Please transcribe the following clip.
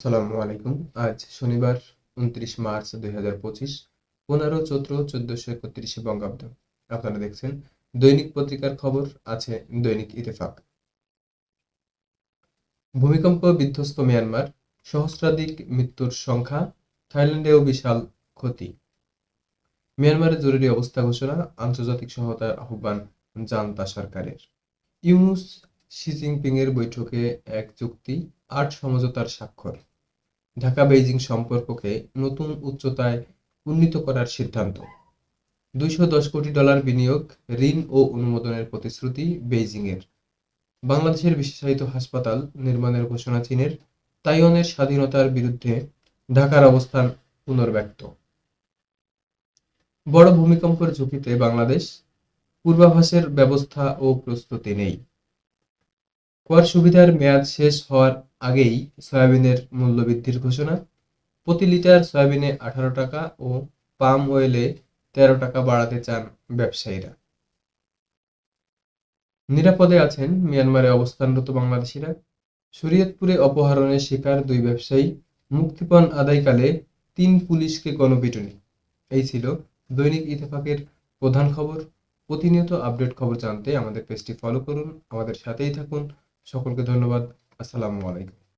আসসালামু আলাইকুম। আজ শনিবার, উনত্রিশ মার্চ দুই হাজার পঁচিশ, পনেরো চৈত্র চোদ্দশো একত্রিশে বঙ্গাব্দ। আপনারা দেখছেন দৈনিক পত্রিকার খবর, আছে দৈনিক ইতেফাক ভূমিকম্প বিধ্বস্ত মিয়ানমার, সহস্রাধিক মৃত্যুর সংখ্যা, থাইল্যান্ডেও বিশাল ক্ষতি। মিয়ানমারে জরুরি অবস্থা ঘোষণা, আন্তর্জাতিক সহায়তার আহ্বান জান্তা সরকারের। ইউনুস, শি জিনপিং এর বৈঠকে এক চুক্তি, আট সমঝোতার স্বাক্ষর। ঢাকা বেইজিং সম্পর্ককে নতুন উচ্চতায় উন্নীত করার সিদ্ধান্ত। দুইশো দশ কোটি ডলার বিনিয়োগ, ঋণ ও অনুমোদনের প্রতিশ্রুতি বেইজিংয়ের। বাংলাদেশের বিশেষায়িত হাসপাতাল নির্মাণের ঘোষণা চীনের, তাইওয়ানের স্বাধীনতার বিরুদ্ধে ঢাকার অবস্থান পুনর্ব্যক্ত। বড় ভূমিকম্পের ঝুঁকিতে বাংলাদেশ, পূর্বাভাসের ব্যবস্থা ও প্রস্তুতি নেই। কর সুবিধার মেয়াদ শেষ হওয়ার আগেই সয়াবিনের মূল্যবৃদ্ধির ঘোষণা। প্রতি লিটার সয়াবিনে আঠারো টাকা ও পাম অয়েলে তেরো টাকা বাড়াতে চান ব্যবসায়ীরা। নিরাপদে আছেন মিয়ানমারে অবস্থানরত বাংলাদেশিরা। শরীয়তপুরে অপহরণের শিকার দুই ব্যবসায়ী। মুক্তিপণ আদায়কালে তিন পুলিশকে গণপিটুনি। এই ছিল দৈনিক ইত্তেফাকের প্রধান খবর। প্রতিনিয়ত আপডেট খবর জানতে আমাদের পেজটি ফলো করুন। আমাদের সাথেই থাকুন। সকলকে ধন্যবাদ। আসসালামু আলাইকুম।